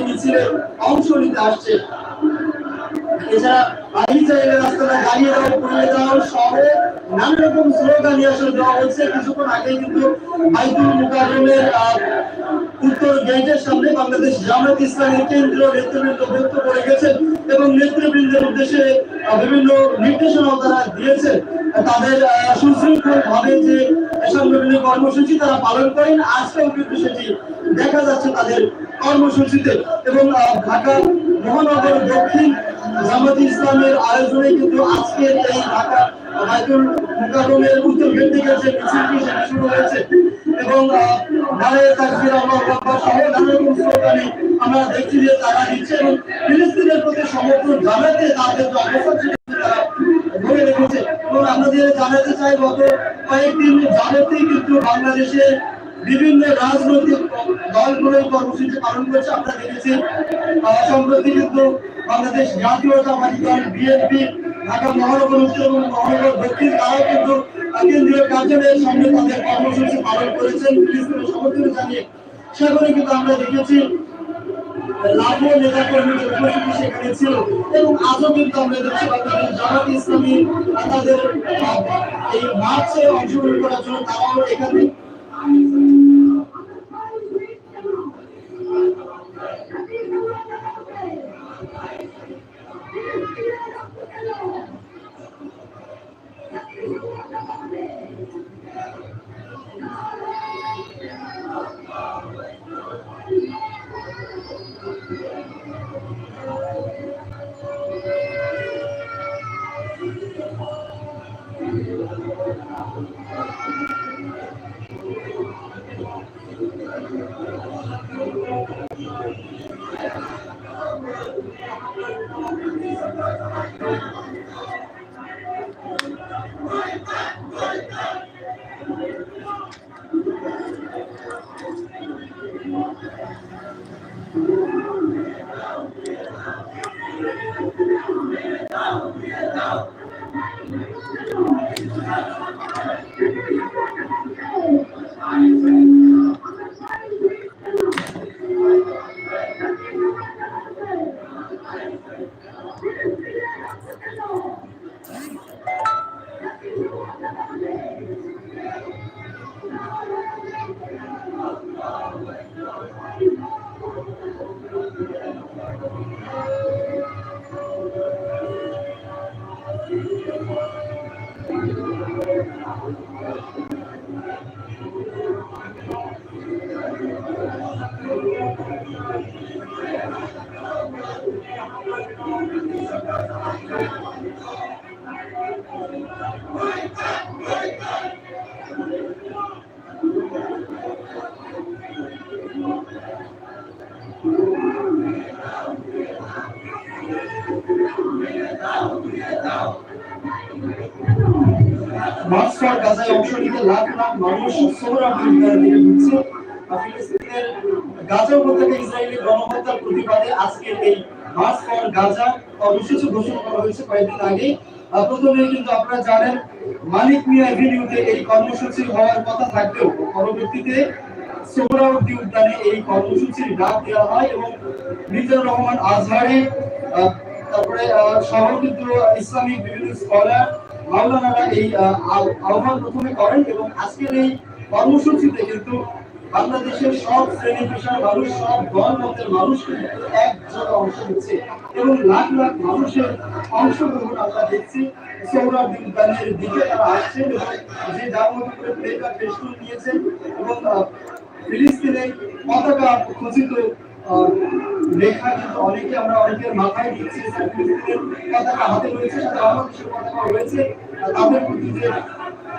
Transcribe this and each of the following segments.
মিছিলে আসছে। এছাড়া চাইলে রাস্তাটা দাঁড়িয়ে দাও পুড়িয়ে দাও সহ নানা রকম স্লোগান দেওয়া হয়েছে। কিছুক্ষণ আগে কিন্তু বাইতুল মুকাররমের আহ, উত্তর গেটের সামনে বাংলাদেশ জামাত ইসলামের কেন্দ্রীয় নেতৃবৃন্দ ব্যক্ত করে রেখেছেন এবং নেতৃবৃন্দের উদ্দেশ্যে বিভিন্ন নির্দেশনাও তারা দিয়েছেন। তাদের সুশৃঙ্খল ভাবে যে সাংগঠনিক কর্মসূচি তারা পালন করেন, আজকেও কিন্তু সেটি দেখা যাচ্ছে তাদের কর্মসূচিতে। এবং ঢাকা মহানগর দক্ষিণ জামাত ইসলামের আয়োজনে কিন্তু আজকের এই ঢাকা বাইতুল মুকাররমের উত্তর গেট থেকে যে মিছিলটি শুরু হয়েছে। এবং তারা দিচ্ছে এবং ফিলিস্তিনের প্রতি সমর্থন জানাতে জানাতে চাই কয়েকদিন যাবতীয় কিন্তু বাংলাদেশে বিভিন্ন রাজনৈতিক দলগুলো কর্মসূচি পালন করেছে। আমরা দেখেছি সম্প্রতি কিন্তু বাংলাদেশ জাতীয়তাবাদী দল, বিএনপি, ঢাকা মহানগর উত্তর এবং মহানগর দক্ষিণ, তারাও কিন্তু কেন্দ্রীয় কার্যালয়ের সামনে তাদের কর্মসূচি পালন করেছেন সেখানে কিন্তু আমরা দেখেছি লাখো নেতা কর্মীদের উপস্থিতি সেখানে এবং আজও কিন্তু আমরা দেখছি তাদের এই মার্চে অংশগ্রহণ করার জন্য তারাও এখানে ফর গাজায় অংশ নিতে লাখ লাখ মানুষ বিদ্যার দিকে আর ফিলিস্তিনের গাজা উপত্যকা ইসরায়েলি গণহত্যার প্রতিবাদে আজকের এই মার্চ ফর গাজা কর্মসূচি ঘোষণা করা হয়েছে কয়েকদিন আগে। প্রথমে কিন্তু আপনারা জানেন মানিক মিয়া এভিনিউতে এই কর্মসূচি হওয়ার কথা থাকলেও পরবর্তীতে উদ্যানে এই কর্মসূচির ডাক দেওয়া হয় এবং মিজানুর রহমান আজহারে তারপরে সহ ইসলামিক বিভিন্ন স্কলার মাওলানারা এই আহ, আহ- আহ্বান প্রথমে করেন এবং আজকের এই কর্মসূচিতে কিন্তু বাংলাদেশের সব শ্রেণি পেশার মানুষ, সব মতের মানুষ একযোগে অংশ নিচ্ছে এবং লাখ লাখ মানুষের অংশগ্রহণ আমরা দেখছি। কিন্তু অনেকে আমরা অনেকের মাথায় পতাকা হাতে রয়েছে তাদের প্রতি যে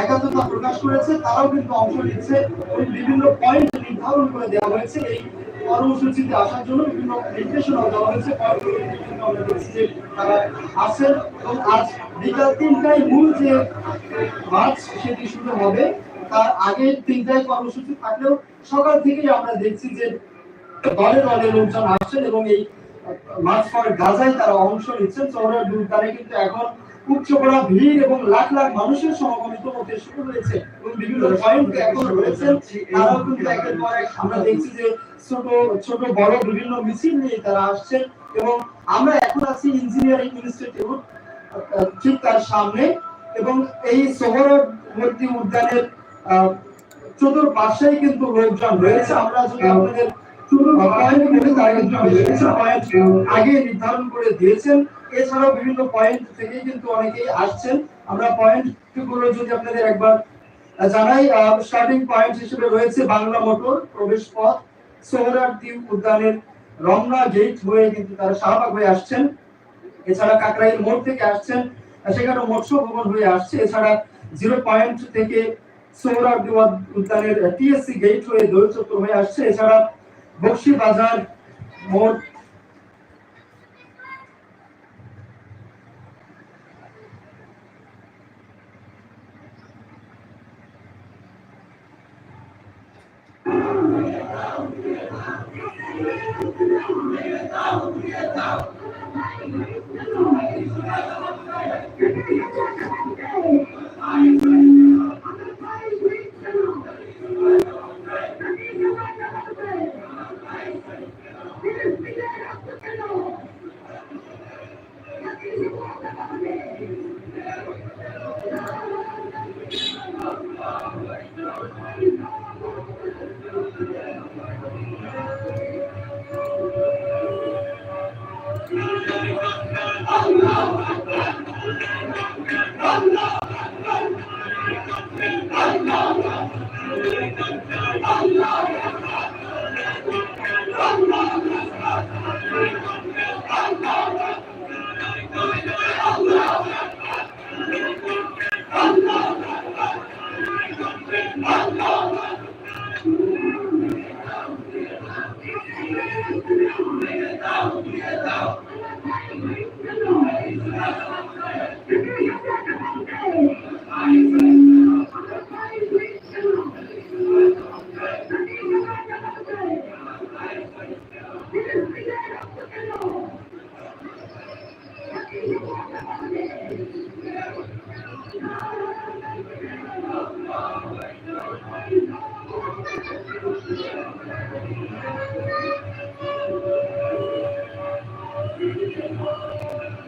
একাত্মতা প্রকাশ করেছে, তারাও কিন্তু অংশ নিচ্ছে। বিভিন্ন পয়েন্ট নির্ধারণ করে দেওয়া হয়েছে এই কর্মসূচিতে আসার জন্য। বিভিন্ন নির্দেশনা দেওয়া হয়েছে। তারা আসেন। এবং আজ বিকাল তিনটায় মূল যে মার্চ সেটি শুরু হবে, তার আগে তিনটায় কর্মসূচি থাকলেও সকাল থেকেই আমরা দেখছি যে দলে দলে লোকজন আসছেন এবং এই মার্চ ফর গাজায় তারা অংশ নিচ্ছেন। শহরের দুর্গানে কিন্তু এখন উপচে পড়া ভিড় এবং লাখ লাখ মানুষের সমাগমিত হতে শুরু হয়েছে এবং বিভিন্ন পয়েন্ট এখন রয়েছেন। তারাও কিন্তু একের পর এক আমরা দেখছি যে ছোট ছোট, বড় বিভিন্ন মিছিল নিয়ে তারা আসছেন এবং আমরা এখন আছি ইঞ্জিনিয়ারিং ইনস্টিটিউট ঠিক তার সামনে এবং এই উদ্যানের কিন্তু লোকজন রয়েছে। আমরা যদি আগে নির্ধারণ করে দিয়েছেন। এছাড়াও বিভিন্ন পয়েন্ট থেকে কিন্তু অনেকেই আসছেন। আমরা পয়েন্টগুলো যদি আপনাদের একবার জানাই স্টার্টিং পয়েন্ট হিসেবে রয়েছে বাংলা মোটর প্রবেশ পথ। সোহরার্দি উদ্যানের রমনা গেট হয়ে কিন্তু তারা শাহবাগ হয়ে আসছেন। এছাড়া কাকরাইল মোড় থেকে আসছেন সেখানে মৎস্য ভবন হয়ে আসছে। এছাড়া জিরো পয়েন্ট থেকে সৌরার্দি উদ্যানের টিএসসি গেট হয়ে চত্বর হয়ে আসছে। এছাড়া বক্সি বাজার মোড় Thank you.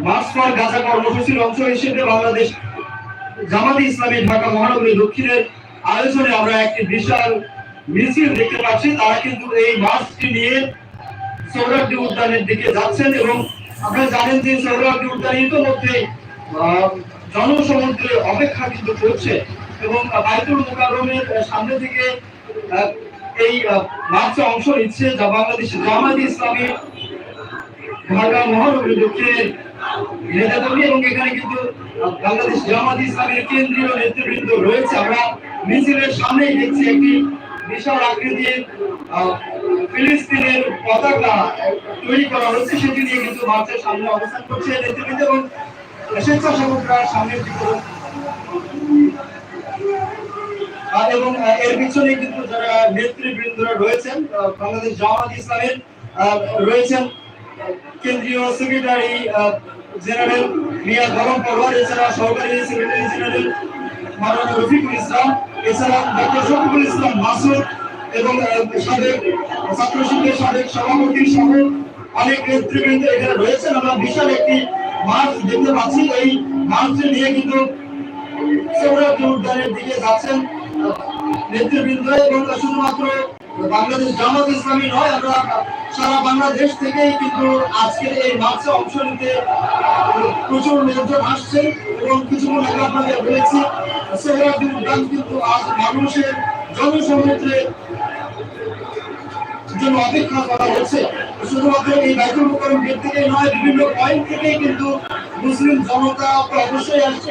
March for Gaza কর্মসূচির অংশ হিসেবে বাংলাদেশ জামাতে ইসলামী ঢাকা মহানগরী দক্ষিণের আয়োজনে আমরা একটি বিশাল মিছিল দেখতে পাচ্ছি। তারা কিন্তু এই মার্চটি নিয়ে সৌরাব্দী উদ্যানের দিকে যাচ্ছেন এবং আপনারা জানেন যে সৌরাব্দী উদ্যান ইতিমধ্যে জনসমুদ্রে অপেক্ষা কিন্তু করছে এবং বাইতুল মুকাররমের সামনে থেকে এই মার্চে অংশ নিচ্ছে যা বাংলাদেশ জামাতে ইসলামী ঢাকা মহানগরী দক্ষিণের নেতাকর্মী এবং এখানে কিন্তু বাংলাদেশ জামাত ইসলামের কেন্দ্রীয় নেতৃবৃন্দ রয়েছে। আমরা মিছিলের সামনেই দেখছি একটি বিশাল আকৃতির ফিলিস্তিনের পতাকা তৈরি করা হচ্ছে। সেটি নিয়ে কিন্তু মার্চের সামনে অবস্থান করছে নেতৃবৃন্দ এবং স্বেচ্ছাসেবকরা সামনের এবং এর পিছনে কিন্তু যারা নেতৃবৃন্দরা রয়েছেন বাংলাদেশ জামাত ইসলামের রয়েছেন। কেন্দ্রীয় সেক্রেটারি জেনারেল মিয়া গরম পরওয়ার, এছাড়া সহকারী সেক্রেটারি জেনারেল মাওলানা রফিকুল ইসলাম, এছাড়া ডক্টর শফিকুল ইসলাম মাসুদ এবং সাবেক ছাত্র শিবিরের সাবেক সভাপতি সহ অনেক নেতৃবৃন্দ এখানে রয়েছেন। আমরা বিশাল একটি মার্চ দেখতে পাচ্ছি। এই মার্চে নিয়ে কিন্তু উদ্যানের দিকে যাচ্ছেন নেতৃবৃন্দ এবং শুধুমাত্র বাংলাদেশ জামাত ইসলামী নয়, আমরা সারা বাংলাদেশ থেকেই কিন্তু আজকের এই মার্চে অংশ নিতে প্রচুর লোকজন আসছেন এবং কিছুক্ষণ আগে আপনাদের বলেছি সৌরভ উদ্যান কিন্তু আজ মানুষের জনসমুদ্রে জন্য অপেক্ষা করা হচ্ছে। শুধুমাত্র এই বাইতুল মোকাররম গেট থেকেই নয়, বিভিন্ন পয়েন্ট থেকেই কিন্তু মুসলিম জনতা অবশ্যই আসছে।